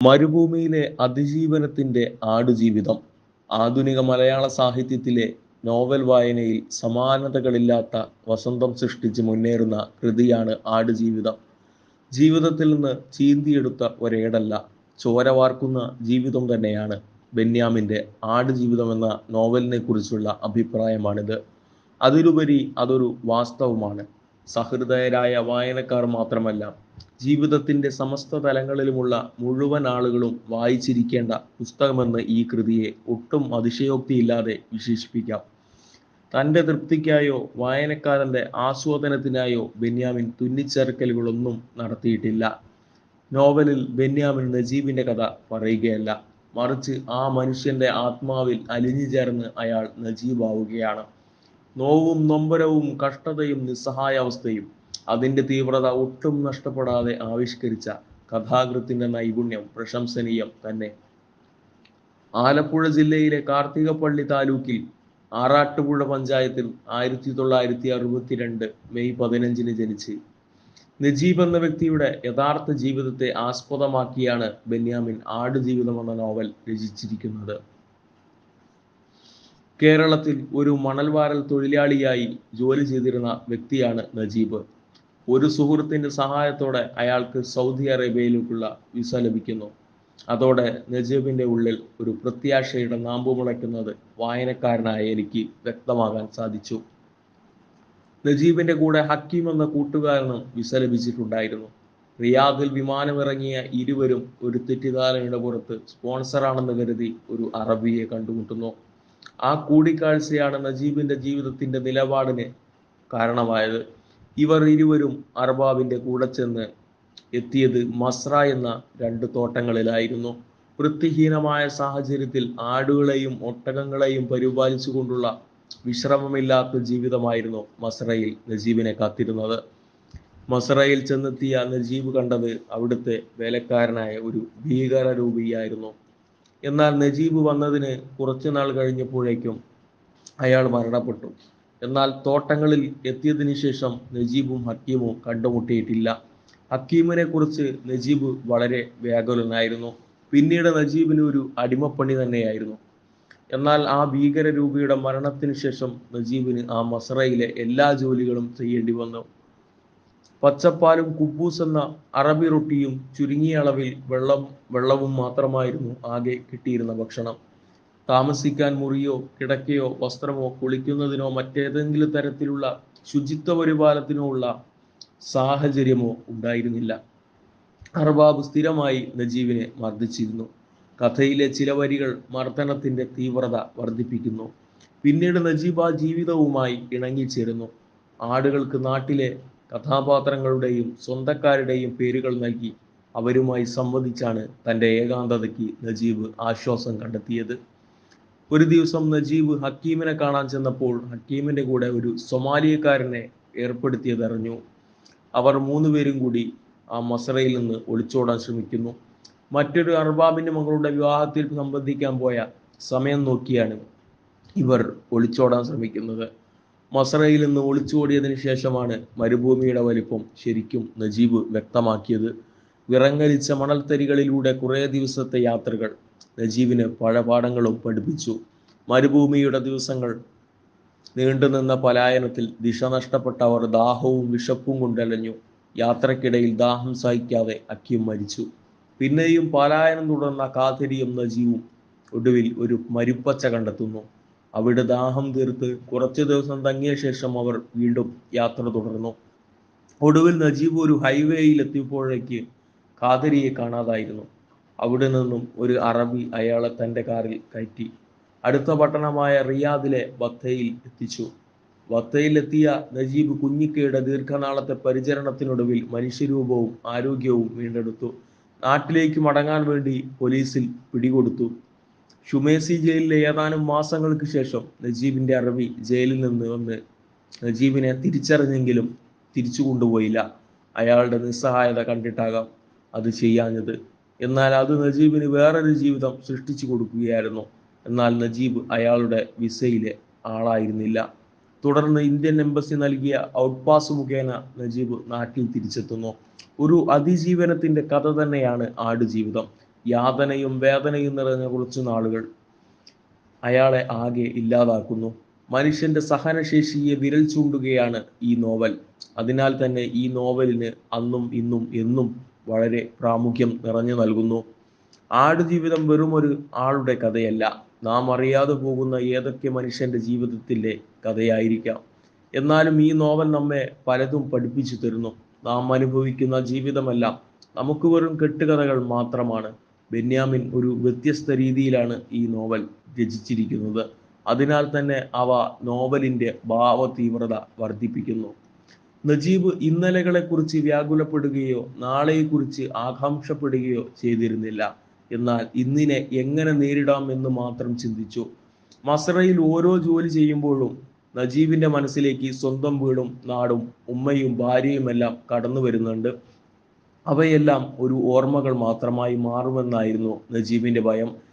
മരുഭൂമിയിലെ അതിജീവനത്തിന്റെ ആടുജീവിതം. ആധുനിക മലയാള സാഹിത്യത്തിലെ നോവൽ വായനയിൽ സമാനതകളില്ലാത്ത വസന്തം സൃഷ്ടിച്ച് മുന്നേറുന്ന കൃതിയാണ് ആടുജീവിതം. ജീവിതത്തിൽ നിന്ന് ചീന്തിയെടുത്ത ഒരേടല്ല ചോര വാർക്കുന്ന ജീവിതം തന്നെയാണ് ബെന്യാമിന്റെ ആടുജീവിതം എന്ന നോവലിനെ കുറിച്ചുള്ള അഭിപ്രായമാണിത്. അതിലുപരി അതൊരു വാസ്തവമാണ്. സഹൃദയരായ വായനക്കാർ മാത്രമല്ല ജീവിതത്തിന്റെ സമസ്ത തലങ്ങളിലുമുള്ള മുഴുവൻ ആളുകളും വായിച്ചിരിക്കേണ്ട പുസ്തകമെന്ന് ഈ കൃതിയെ ഒട്ടും അതിശയോക്തിയില്ലാതെ വിശേഷിപ്പിക്കാം. തന്റെ തൃപ്തിക്കായോ വായനക്കാരന്റെ ആസ്വാദനത്തിനായോ ബെന്യാമിൻ തുന്നിച്ചേർക്കലുകളൊന്നും നടത്തിയിട്ടില്ല. നോവലിൽ ബെന്യാമിൻ നജീബിന്റെ കഥ പറയുകയല്ല. മറിച്ച് ആ മനുഷ്യന്റെ ആത്മാവിൽ അലിഞ്ഞു ചേർന്ന് അയാൾ നജീബാവുകയാണ്. നോവും നൊമ്പരവും കഷ്ടതയും നിസ്സഹായാവസ്ഥയും അതിന്റെ തീവ്രത ഒട്ടും നഷ്ടപ്പെടാതെ ആവിഷ്കരിച്ച കഥാകൃത്തിന്റെ നൈപുണ്യം പ്രശംസനീയം തന്നെ. ആലപ്പുഴ ജില്ലയിലെ കാർത്തികപ്പള്ളി താലൂക്കിൽ ആറാട്ടുപുഴ പഞ്ചായത്തിൽ ആയിരത്തി തൊള്ളായിരത്തി അറുപത്തിരണ്ട് മെയ് പതിനഞ്ചിന് ജനിച്ച്. നജീബ് എന്ന വ്യക്തിയുടെ യഥാർത്ഥ ജീവിതത്തെ ആസ്പദമാക്കിയാണ് ബെന്യാമിൻ ആടുജീവിതം എന്ന നോവൽ രചിച്ചിരിക്കുന്നത്. കേരളത്തിൽ ഒരു മണൽവാരൽ തൊഴിലാളിയായി ജോലി ചെയ്തിരുന്ന വ്യക്തിയാണ് നജീബ്. ഒരു സുഹൃത്തിന്റെ സഹായത്തോടെ അയാൾക്ക് സൗദി അറേബ്യയിലേക്കുള്ള വിസ ലഭിക്കുന്നു. അതോടെ നജീബിന്റെ ഉള്ളിൽ ഒരു പ്രത്യാശയുടെ നാമ്പ് മുളയ്ക്കുന്നത് വായനക്കാരനായ എനിക്ക് വ്യക്തമാകാൻ സാധിച്ചു. നജീബിന്റെ കൂടെ ഹക്കീം എന്ന കൂട്ടുകാരനും വിസ ലഭിച്ചിട്ടുണ്ടായിരുന്നു. റിയാദിൽ വിമാനമിറങ്ങിയ ഇരുവരും ഒരു തെറ്റിദ്ധാരണയുടെ പുറത്ത് സ്പോൺസറാണെന്ന് കരുതി ഒരു അറബിയെ കണ്ടുമുട്ടുന്നു. ആ കൂടിക്കാഴ്ചയാണ് നജീബിന്റെ ജീവിതത്തിന്റെ നിലപാടിന് കാരണമായത്. ഇവർ ഇരുവരും അർബാബിന്റെ കൂടെ ചെന്ന് എത്തിയത് മസ്ര എന്ന രണ്ട് തോട്ടങ്ങളിലായിരുന്നു. വൃത്തിഹീനമായ സാഹചര്യത്തിൽ ആടുകളെയും ഒട്ടകങ്ങളെയും പരിപാലിച്ചു കൊണ്ടുള്ള വിശ്രമമില്ലാത്ത ജീവിതമായിരുന്നു മസ്രയിൽ നജീബിനെ കാത്തിരുന്നത്. മസ്രയിൽ ചെന്നെത്തിയ നജീബ് കണ്ടത് അവിടുത്തെ വേലക്കാരനായ ഒരു ഭീകരരൂപിയായിരുന്നു. എന്നാൽ നജീബ് വന്നതിന് കുറച്ചു നാൾ കഴിഞ്ഞപ്പോഴേക്കും അയാൾ മരണപ്പെട്ടു. എന്നാൽ തോട്ടങ്ങളിൽ എത്തിയതിനു ശേഷം നജീബും ഹക്കീമും കണ്ടുമുട്ടിയിട്ടില്ല. ഹക്കീമിനെ കുറിച്ച് നജീബ് വളരെ വ്യാകുലനായിരുന്നു. പിന്നീട് നജീബിന് ഒരു അടിമപ്പണി തന്നെയായിരുന്നു. എന്നാൽ ആ ഭീകരരൂപിയുടെ മരണത്തിന് ശേഷം നജീബിന് ആ മസറയിലെ എല്ലാ ജോലികളും ചെയ്യേണ്ടി വന്നു. പച്ചപ്പാലും കുബൂസ് എന്ന അറബി റൊട്ടിയും ചുരുങ്ങിയ അളവിൽ വെള്ളം വെള്ളവും മാത്രമായിരുന്നു ആകെ കിട്ടിയിരുന്ന ഭക്ഷണം. താമസിക്കാൻ മുറിയോ കിടക്കയോ വസ്ത്രമോ കുളിക്കുന്നതിനോ മറ്റേതെങ്കിലും തരത്തിലുള്ള ശുചിത്വ പരിപാലനത്തിനോ ഉള്ള സാഹചര്യമോ ഉണ്ടായിരുന്നില്ല. അർബാബ് സ്ഥിരമായി നജീബിനെ മർദ്ദിച്ചിരുന്നു. കഥയിലെ ചില വരികൾ മർദ്ദനത്തിന്റെ തീവ്രത വർദ്ധിപ്പിക്കുന്നു. പിന്നീട് നജീബ് ആ ജീവിതവുമായി ഇണങ്ങിച്ചേരുന്നു. ആടുകൾക്ക് നാട്ടിലെ കഥാപാത്രങ്ങളുടെയും സ്വന്തക്കാരുടെയും പേരുകൾ നൽകി അവരുമായി സംവദിച്ചാണ് തന്റെ ഏകാന്തതയ്ക്ക് നജീബ് ആശ്വാസം കണ്ടെത്തിയത്. ഒരു ദിവസം നജീബ് ഹക്കീമിനെ കാണാൻ ചെന്നപ്പോൾ ഹക്കീമിന്റെ കൂടെ ഒരു സൊമാലിയക്കാരനെ ഏർപ്പെടുത്തിയതറിഞ്ഞു അവർ മൂന്നുപേരും കൂടി ആ മസറയിൽ നിന്ന് ഒളിച്ചോടാൻ ശ്രമിക്കുന്നു. മറ്റൊരു അർബാബിന്റെ മകളുടെ വിവാഹത്തിൽ സംബന്ധിക്കാൻ പോയ സമയം നോക്കിയാണ് ഇവർ ഒളിച്ചോടാൻ ശ്രമിക്കുന്നത്. മസറയിൽ നിന്ന് ഒളിച്ചോടിയതിന് ശേഷമാണ് മരുഭൂമിയുടെ വലിപ്പം ശരിക്കും നജീബ് വ്യക്തമാക്കിയത്. വിറങ്ങലിച്ച മണൽത്തരികളിലൂടെ കുറേ ദിവസത്തെ യാത്രകൾ നജീബിന് പഴപാഠങ്ങളും പഠിപ്പിച്ചു. മരുഭൂമിയുടെ ദിവസങ്ങൾ നീണ്ടുനിന്ന പലായനത്തിൽ ദിശ നഷ്ടപ്പെട്ട അവർ ദാഹവും വിശപ്പും കൊണ്ടലഞ്ഞു. യാത്രക്കിടയിൽ ദാഹം സഹിക്കാതെ അക്കിയും മരിച്ചു. പിന്നെയും പലായനം തുടർന്ന കാതിരിയും നജീവും ഒടുവിൽ ഒരു മരുപ്പച്ച കണ്ടെത്തുന്നു. അവിടെ ദാഹം തീർത്ത് കുറച്ചു ദിവസം തങ്ങിയ ശേഷം അവർ വീണ്ടും യാത്ര തുടർന്നു. ഒടുവിൽ നജീബ് ഒരു ഹൈവേയിൽ എത്തിയപ്പോഴേക്ക് കാതിരിയെ കാണാതായിരുന്നു. അവിടെ നിന്നും ഒരു അറബി അയാളെ തന്റെ കാറിൽ കയറ്റി. അടുത്ത പട്ടണമായ റിയാദിലെ ബത്തയിൽ എത്തിച്ചു. വത്തയിലെത്തിയ നജീബ് കുഞ്ഞിക്കയുടെ ദീർഘനാളത്തെ പരിചരണത്തിനൊടുവിൽ മനുഷ്യരൂപവും ആരോഗ്യവും വീണ്ടെടുത്തു. നാട്ടിലേക്ക് മടങ്ങാൻ വേണ്ടി പോലീസിൽ പിടികൊടുത്തു. ഷുമേസി ജയിലിലെ ഏതാനും മാസങ്ങൾക്ക് ശേഷം നജീബിന്റെ അറബി ജയിലിൽ നിന്ന് വന്ന് നജീബിനെ തിരിച്ചറിഞ്ഞെങ്കിലും തിരിച്ചു കൊണ്ടുപോയില്ല. അയാളുടെ നിസ്സഹായത കണ്ടിട്ടാകാം അത് ചെയ്യാഞ്ഞത്. എന്നാൽ അത് നജീബിന് വേറൊരു ജീവിതം സൃഷ്ടിച്ചു കൊടുക്കുകയായിരുന്നു. എന്നാൽ നജീബ് അയാളുടെ വിസയിലെ ആളായിരുന്നില്ല. തുടർന്ന് ഇന്ത്യൻ എംബസി നൽകിയ ഔട്ട് പാസ് മുഖേന നജീബ് നാട്ടിൽ തിരിച്ചെത്തുന്നു. ഒരു അതിജീവനത്തിന്റെ കഥ തന്നെയാണ് ആടുജീവിതം. യാതനയും വേദനയും നിറഞ്ഞ കുറച്ചു നാളുകൾ അയാളെ ആകെ ഇല്ലാതാക്കുന്നു. മനുഷ്യന്റെ സഹനശേഷിയെ വിരൽ ചൂണ്ടുകയാണ് ഈ നോവൽ. അതിനാൽ തന്നെ ഈ നോവലിന് അന്നും ഇന്നും എന്നും വളരെ പ്രാമുഖ്യം നിറഞ്ഞു നൽകുന്നു. ആടുജീവിതം വെറും ഒരു ആളുടെ കഥയല്ല. നാം അറിയാതെ പോകുന്ന ഏതൊക്കെ മനുഷ്യന്റെ ജീവിതത്തിന്റെ കഥയായിരിക്കാം. എന്നാലും ഈ നോവൽ നമ്മെ പലതും പഠിപ്പിച്ചു തരുന്നു. നാം അനുഭവിക്കുന്ന ജീവിതമല്ല നമുക്ക് വെറും കെട്ടുകഥകൾ മാത്രമാണ്. ബെന്യാമിൻ ഒരു വ്യത്യസ്ത രീതിയിലാണ് ഈ നോവൽ രചിച്ചിരിക്കുന്നത്. അതിനാൽ തന്നെ അവ നോവലിന്റെ ഭാവതീവ്രത വർദ്ധിപ്പിക്കുന്നു. നജീബ് ഇന്നലകളെ ഇന്നലകളെക്കുറിച്ച് വ്യാകുലപ്പെടുകയോ നാളെയെക്കുറിച്ച് ആകാംക്ഷപ്പെടുകയോ ചെയ്തിരുന്നില്ല. എന്നാൽ ഇന്നിനെ എങ്ങനെ നേരിടാം എന്ന് മാത്രം ചിന്തിച്ചു. മസറയിൽ ഓരോ ജോലി ചെയ്യുമ്പോഴും നജീബിന്റെ മനസ്സിലേക്ക് സ്വന്തം വീടും നാടും ഉമ്മയും ഭാര്യയുമെല്ലാം കടന്നു വരുന്നുണ്ട്. അവയെല്ലാം ഒരു ഓർമ്മകൾ മാത്രമായി മാറുമെന്നായിരുന്നു നജീബിന്റെ ഭയം.